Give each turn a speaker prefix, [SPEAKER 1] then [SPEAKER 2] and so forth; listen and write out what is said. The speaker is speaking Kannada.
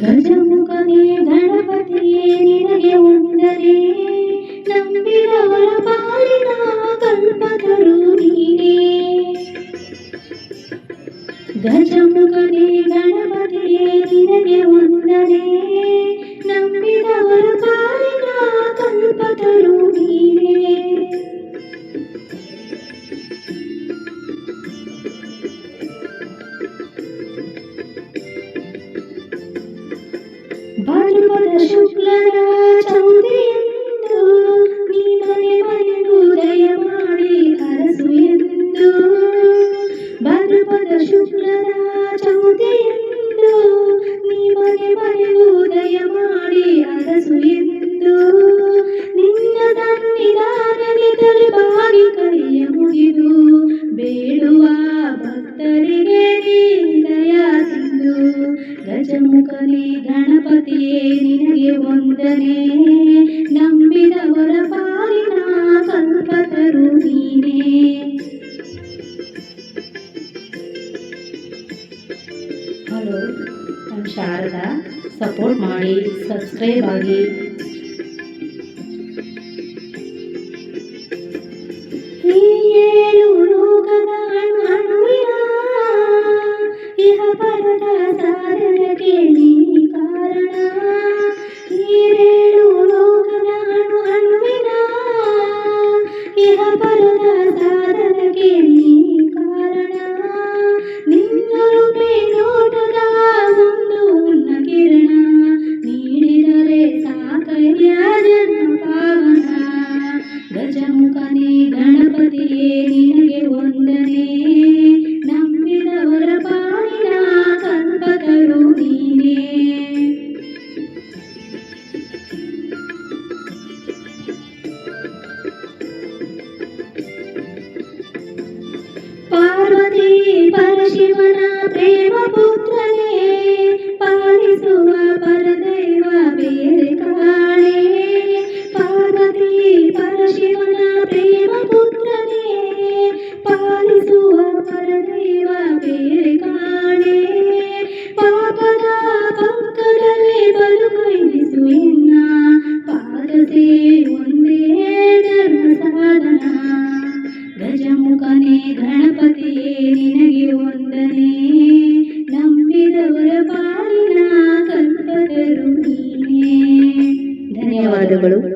[SPEAKER 1] ಗಜಮುಖನೇ ಗಣಪತಿಯೇ ನಿನಗೆ ಉಂಡರೆ ನಂಬಿದವರ ಪಾಲಿನ সুখী ಪತಿಯೇ ನಿನಗೆ ವಂದನೆ. ನಂಬಿದವರ ಪಾಲಿನ ಕಲ್ಪತರು ನೀನೇ. ಹಲೋ ನಮ್ಮ ಶಾರದಾ ಸಪೋರ್ಟ್ ಮಾಡಿ ಸಬ್ಸ್ಕ್ರೈಬ್ ಆಗಿ. ಸಾಧನಕ್ಕೆ ನೀ ಶಿವನ ಪ್ರೇಮ ಪುತ್ರನೇ ಪಾಲಿಸುವ ಪರದೈವ ಬೇರೆ ಕಾಣೆ ಪಾರ್ವತಿ ಪರಶಿವ ಅಪ್ಪನೇ ಗಣಪತಿಯೇ ನಿನಗೆ ವಂದನೆ. ನಂಬಿದವರ ಪಾಲಿನ ಕಲ್ಪತರು ನೀನೇ. ಧನ್ಯವಾದಗಳು.